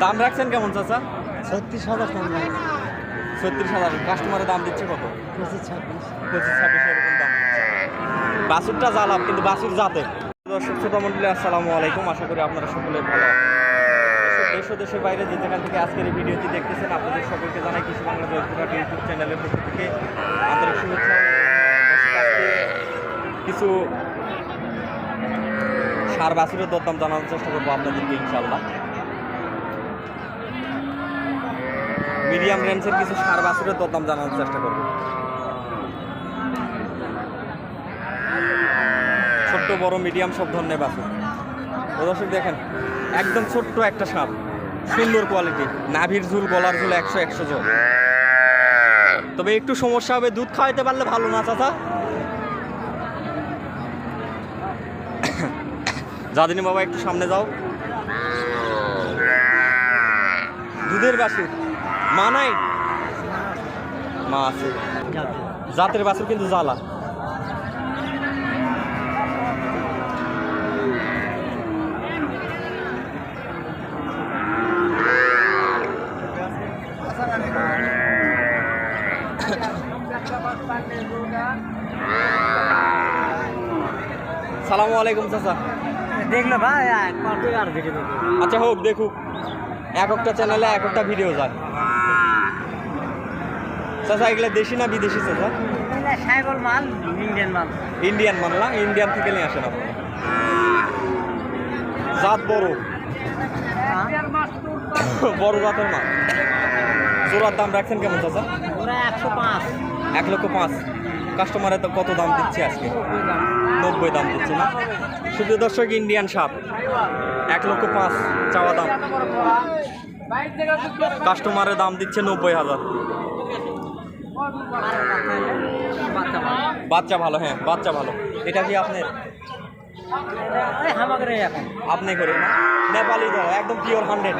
দাম রাখছেন কেমন চাচা? ছত্রিশ হাজার ছত্রিশ হাজার। কাস্টমারের দাম দিচ্ছে কত? পঁচিশ ছাব্বিশ। পঁচিশ ছাব্বিশ এরকম দাম জ্বালাপ কিন্তু বাসুর জাতে দর্শক ছোট মন্ডলী আসসালামু আলাইকুম। আশা করি আপনারা সকলে ভালো আছেন। দেশ- ও দেশের বাইরে যে যেখান থেকে আজকের এই ভিডিওটি দেখতেছেন আপনাদের সকলকে জানাই কৃষি বাংলা জয়পুরহাট ইউটিউব চ্যানেলের পক্ষ থেকে আন্তরিক শুভেচ্ছা কিছু সার বাছুরের দরদাম জানানোর চেষ্টা করব আপনাদেরকে ইনশাল্লাহ মিডিয়াম রেঞ্জের কিছু সার বাছুরের দরদাম জানানোর চেষ্টা করব। ছোট্ট, বড়, মিডিয়াম সব ধরনের বাছুর। ও দর্শক দেখেন, একদম ছোট্ট একটা সাপ সুন্দর কোয়ালিটি নাভির ঝুল, গলার ঝুল একশো একশো ঝোল তবে একটু সমস্যা হবে, দুধ খাওয়াইতে পারলে ভালো না, চাচা। যাদিনী বাবা, একটু সামনে যাও। দুধের বাছুর। মা নাই? মা আছে। জাতের বাছুর কিন্তু জ্বালা। সালামু আলাইকুম চাচা। দেখল ভাই আচ্ছা হোক দেখুক। এক একটা চ্যানেলে এক একটা ভিডিও যায়। চাচা এগুলো দেশি না বিদেশি চাচা? মাল ইন্ডিয়ান মাল। ইন্ডিয়ান মাল না? ইন্ডিয়ান থেকে নিয়ে আসেন আপনারা জাত বড়। বড় জাতের মাল। জোড়ার দাম রাখছেন কেমন চাচা? একশো পাঁচ। এক লক্ষ পাঁচ। কাস্টমারে তো কত দাম দিচ্ছে আজকে? নব্বই দাম দিচ্ছে না? শুধু দর্শক ইন্ডিয়ান সাপ। এক লক্ষ পাঁচ চাওয়া দাম। কাস্টমারের দাম দিচ্ছে নব্বই হাজার। বাচ্চা ভালো হ্যাঁ বাচ্চা ভালো। এটা কি আপনি ওই আপনি করে না? নেপালি তো একদম পিওর হান্ড্রেড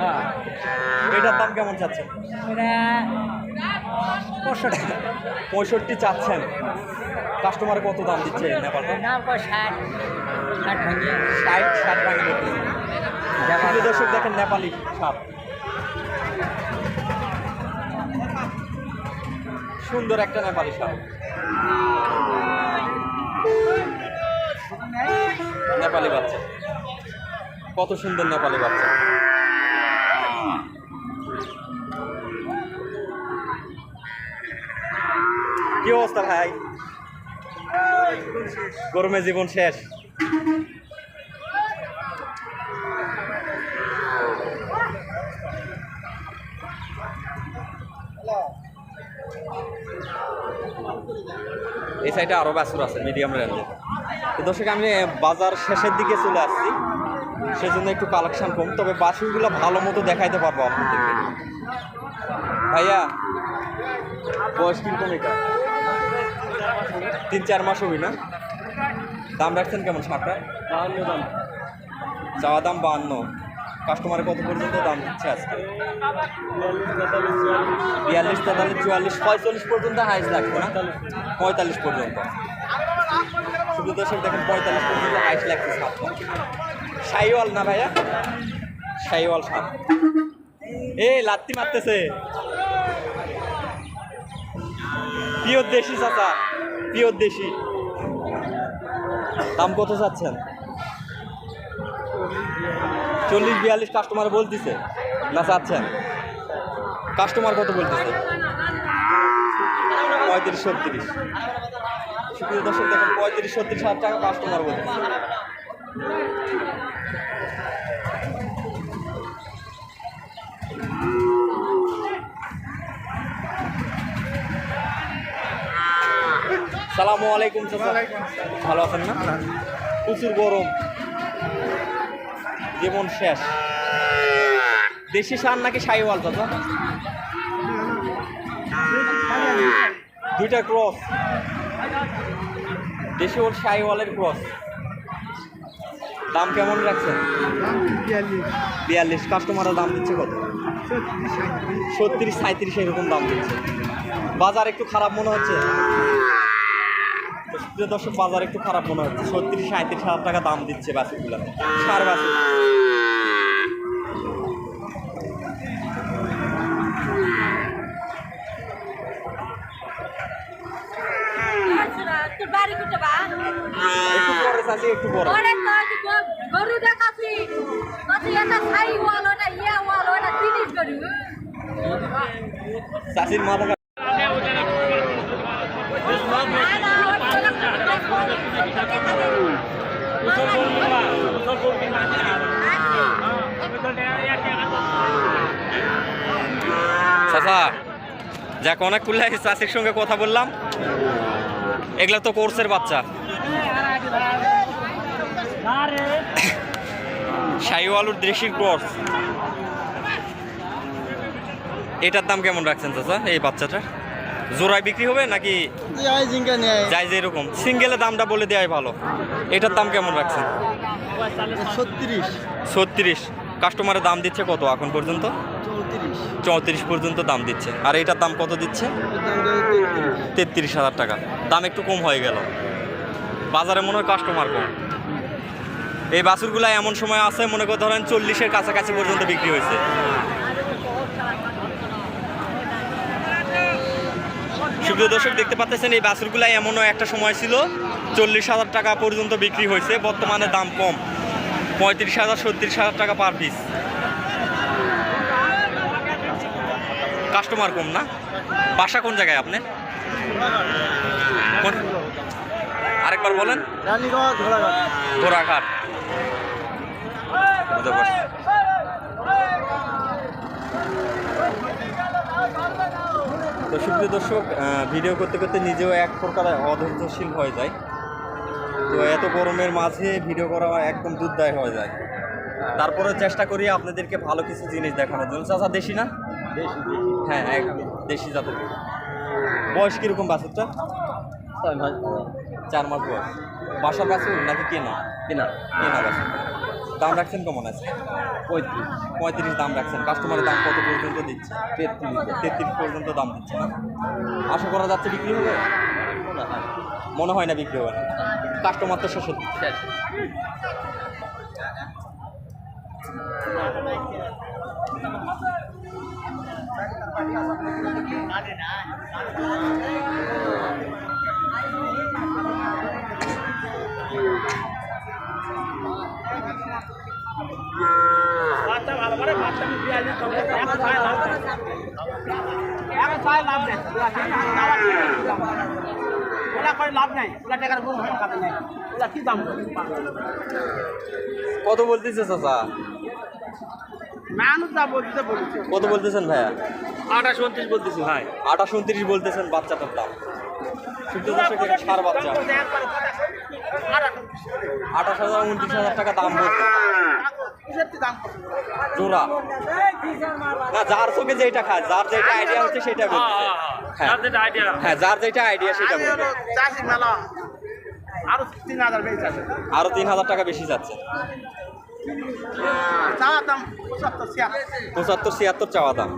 হ্যাঁ। এটার দাম কেমন চাচ্ছেন? পঁয়ষট্টি। পঁয়ষট্টি চাচ্ছেন। কাস্টমারে কত দাম দিচ্ছে নেপালটা ষাট? ষাট ভাঙিয়ে। ষাট ষাট ভাঙে দর্শক দেখেন নেপালি সাপ। সুন্দর একটা নেপালি সাপ নেপালি বাচ্চা। কত সুন্দর নেপালি বাচ্চা। কি অবস্থা ভাই? গরমে জীবন শেষ। এই সাইডে আরও বাছুর আছে মিডিয়াম রেঞ্জে তো দর্শক, আমি বাজার শেষের দিকে চলে আসছি। সেজন্য একটু কালেকশান কম। তবে বাছুরগুলো ভালো মতো দেখাইতে পারব আপনাদেরকে। ভাইয়া, বয়স কীরকম এটা? তিন, চার মাস হবি না? দাম রাখছেন কেমন ষাটটা বাহান্ন দাম চাওয়া দাম বাহান্ন। কাস্টমারে কত পর্যন্ত দাম দিচ্ছে আজকে? বিয়াল্লিশ, তেতাল্লিশ, চুয়াল্লিশ, পঁয়তাল্লিশ পর্যন্ত হাইস লাগবে না? পঁয়তাল্লিশ পর্যন্ত। শুধু দর্শক দেখেন পঁয়তাল্লিশ পর্যন্ত হাইস লাগছে সাপ সাইওয়াল না ভাইয়া? সাইওয়াল সাপ এ, লাত্তি মারতেছে। পিওর দেশি চাচা, পিওর দেশি। দাম কত চাচ্ছেন? চল্লিশ বিয়াল্লিশ কাস্টমার বলতেছে। না চাচ্ছেন? কাস্টমার কত বলতেছে? পঁয়ত্রিশ ছত্রিশ। সুপ্রিয় দর্শক দেখেন পঁয়ত্রিশ ছত্রিশ হাজার টাকা কাস্টমার বলতেছে। সালামু আলাইকুম ভালো আছেন না? প্রচুর গরম। জীবন শেষ। দেশি সার নাকি সাইওয়াল, চাচা? দুইটা ক্রস। দেশি ওর সাইওয়ালের ক্রস। দাম কেমন রাখছেন? বিয়াল্লিশ। কাস্টমারের দাম দিচ্ছে কত? ছত্রিশ সাঁত্রিশ এরকম দাম দিচ্ছে। বাজার একটু খারাপ মনে হচ্ছে? দর্শক বাজার একটু খারাপ মনে হচ্ছে ছত্রিশ সাঁত্রিশ হাজার টাকা দাম দিচ্ছে বাসগুলো। সার বাসু একটু পরে চাষি একটু পরে। গরু দেখাছি। চাষির মাথা চাচা যাক অনেক কুল্লাই চাষির সঙ্গে কথা বললাম। এগুলা তো কোর্সের বাচ্চা। শাহি আলুর দেশির কোর্স। এটার দাম কেমন রাখছেন চাচা এই বাচ্চাটার? জোড়ায় বিক্রি হবে নাকি যাই যে এরকম? সিঙ্গেলে দামটা বলে দেওয়াই ভালো। এটার দাম কেমন রাখছেন? ছত্রিশ। ছত্রিশ। কাস্টমারের দাম দিচ্ছে কত এখন পর্যন্ত? চৌত্রিশ। পর্যন্ত দাম দিচ্ছে। আর এটার দাম কত দিচ্ছে? তেত্রিশ। হাজার টাকা। দাম একটু কম হয়ে গেল। বাজারে মনে হয় কাস্টমার কম। এই বাছুরগুলা এমন সময় আছে মনে করে ধরেন চল্লিশের কাছাকাছি পর্যন্ত বিক্রি হয়েছে। সুপ্রিয় দর্শক দেখতে পাচ্ছেন এই বাছুরগুলা এমনও একটা সময় ছিল চল্লিশ হাজার টাকা পর্যন্ত বিক্রি হয়েছে বর্তমানে দাম কম। পঁয়ত্রিশ হাজার ছত্রিশ হাজার টাকা পার পিস কাস্টমার কম না? বাসা কোন জায়গায় আপনি? কোন- আরেকবার বলেন। ঘোড়াঘাট। তো সুপ্রিয় দর্শক ভিডিও করতে করতে নিজেও এক প্রকার অধৈর্যশীল হয়ে যায়। তো এত গরমের মাঝে ভিডিও করা একদম দুর্দায় হয়ে যায়। তারপরে চেষ্টা করি আপনাদেরকে ভালো কিছু জিনিস দেখানোর জন্য। চাচা দেশি না? হ্যাঁ এক দেশি জাতের বয়স কীরকম বাছুরটা চার মাস বয়স। বাসার বাছুর নাকি কেনা? কেনা। কেনা বাছুর। দাম রাখছেন কেমন আছে? পঁয়ত্রিশ। পঁয়ত্রিশ দাম রাখছেন। কাস্টমারের দাম কত পর্যন্ত দিচ্ছে? তেত্রিশ তেত্রিশ পর্যন্ত দাম দিচ্ছে না? আশা করা যাচ্ছে বিক্রি হবে? মনে হয়। না বিক্রি হবে না। কাস্টমার তো এক ছয় লাভ নেই কত বলতেছে চাচা? কত বলতেছেন ভাইয়া? আঠাশ উনত্রিশ বলতেছি ভাই। আঠাশ উনত্রিশ বলতেছেন বাচ্চাটার দাম। শুদ্ধ সার বাচ্চা। আঠাশ হাজার উনত্রিশ হাজার টাকা দাম জোড়া। না যার চোখে যেটা খায় যার যেটা আইডিয়া হচ্ছে সেটা বলতে হ্যাঁ হ্যাঁ যার যেটা আইডিয়া সেটা বলবে আরও তিন হাজার টাকা বেশি যাচ্ছে। পঁচাত্তর ছিয়াত্তর। পঁচাত্তর ছিয়াত্তর চাওয়া দাম।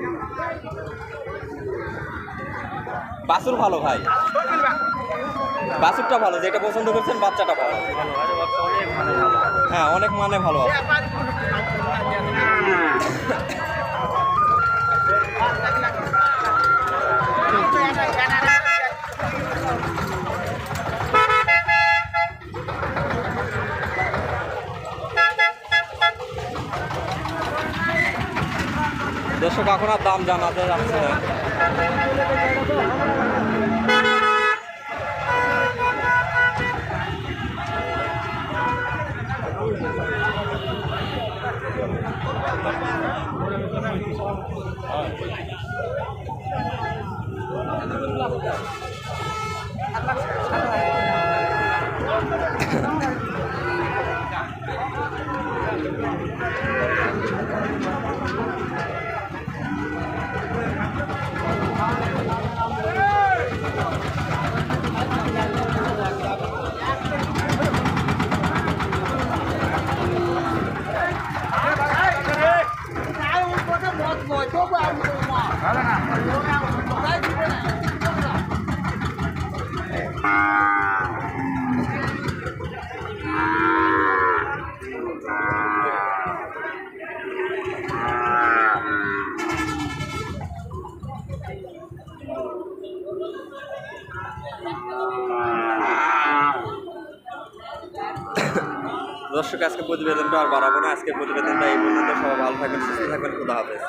বাছুর ভালো ভাই। বাছুরটা ভালো, যেটা পছন্দ করছেন বাচ্চাটা ভালো। হ্যাঁ অনেক মানে ভালো দর্শক, এখন আর দাম জানাতে যাচ্ছে না। Atas. দর্শক, আজকে প্রতিবেদনটা আর বাড়াবো না। আজকে প্রতিবেদনটা এই পর্যন্ত। সবাই ভালো থাকবেন, সুস্থ থাকবেন। খুদা হাফেজ।